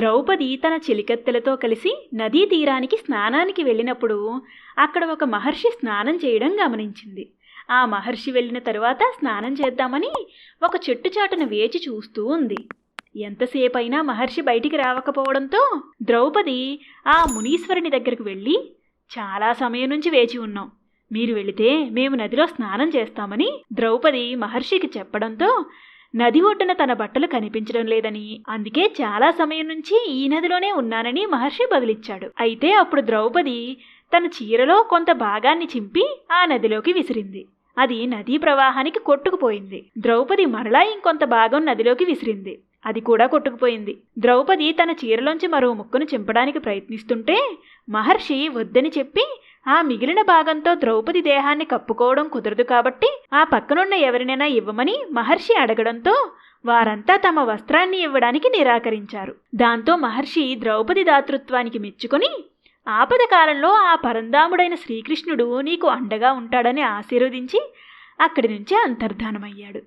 ద్రౌపది తన చిలికత్తెలతో కలిసి నదీ తీరానికి స్నానానికి వెళ్ళినప్పుడు అక్కడ ఒక మహర్షి స్నానం చేయడం గమనించింది. ఆ మహర్షి వెళ్ళిన తరువాత స్నానం చేద్దామని ఒక చెట్టు చాటును వేచి చూస్తూ ఉంది. ఎంతసేపైనా మహర్షి బయటికి రావకపోవడంతో ద్రౌపది ఆ మునీశ్వరుని దగ్గరకు వెళ్ళి చాలా సమయం నుంచి వేచి ఉన్నాం. మీరు వెళితే మేము నదిలో స్నానం చేస్తామని ద్రౌపది మహర్షికి చెప్పడంతో నది ఒడ్డున తన బట్టలు కనిపించడం లేదని. అందుకే చాలా సమయం నుంచి ఈ నదిలోనే ఉన్నానని మహర్షి బదులిచ్చాడు. అయితే అప్పుడు ద్రౌపది తన చీరలో కొంత భాగాన్ని చింపి ఆ నదిలోకి విసిరింది. అది నదీ ప్రవాహానికి కొట్టుకుపోయింది. ద్రౌపది మరలా ఇంకొంత భాగం నదిలోకి విసిరింది. అది కూడా కొట్టుకుపోయింది. ద్రౌపది తన చీరలోంచి మరో ముక్కును చింపడానికి ప్రయత్నిస్తుంటే మహర్షి వద్దని చెప్పి ఆ మిగిలిన భాగంతో ద్రౌపది దేహాన్ని కప్పుకోవడం కుదరదు కాబట్టి ఆ పక్కనున్న ఎవరినైనా ఇవ్వమని మహర్షి అడగడంతో వారంతా తమ వస్త్రాన్ని ఇవ్వడానికి నిరాకరించారు. దాంతో మహర్షి ద్రౌపది దాతృత్వానికి మెచ్చుకొని ఆపద కాలంలో ఆ పరందాముడైన శ్రీకృష్ణుడు నీకు అండగా ఉంటాడని ఆశీర్వదించి అక్కడి నుంచి అంతర్ధానమయ్యాడు.